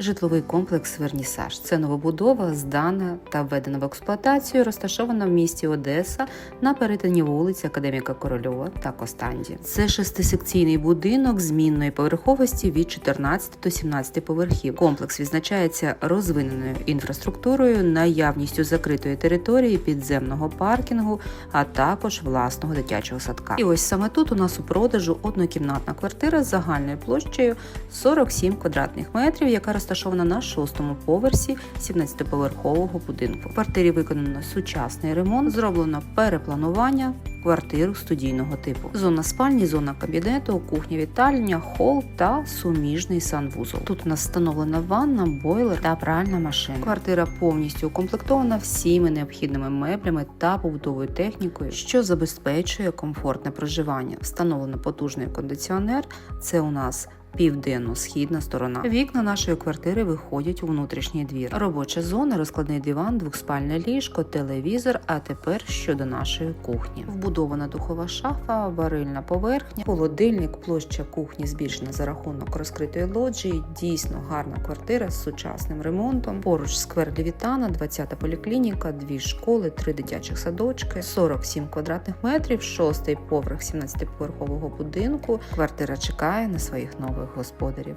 Житловий комплекс Вернісаж це новобудова, здана та введена в експлуатацію, розташована в місті Одеса на перетині вулиць Академіка Корольова та Костанді. Це шестисекційний будинок змінної поверховості від 14 до 17 поверхів. Комплекс відзначається розвиненою інфраструктурою, наявністю закритої території, підземного паркінгу, а також власного дитячого садка. І ось саме тут у нас у продажу однокімнатна квартира з загальною площею 47 квадратних метрів, яка розташована на шостому поверсі 17-поверхового будинку. В квартирі виконано сучасний ремонт, зроблено перепланування квартир студійного типу. Зона спальні, зона кабінету, кухня, вітальня, хол та суміжний санвузол. Тут у нас встановлена ванна, бойлер та пральна машина. Квартира повністю укомплектована всіми необхідними меблями та побутовою технікою, що забезпечує комфортне проживання. Встановлено потужний кондиціонер. Це у нас Південно-східна сторона. Вікна нашої квартири виходять у внутрішній двір. Робоча зона, розкладний диван, двохспальне ліжко, телевізор. А тепер щодо нашої кухні. Вбудована духова шафа, варильна поверхня, холодильник, площа кухні збільшена за рахунок розкритої лоджії. Дійсно гарна квартира з сучасним ремонтом. Поруч сквер Левітана, 20-та поліклініка, дві школи, три дитячих садочки, 47 квадратних метрів, шостий поверх 17-поверхового будинку. Квартира чекає на своїх нових господарів.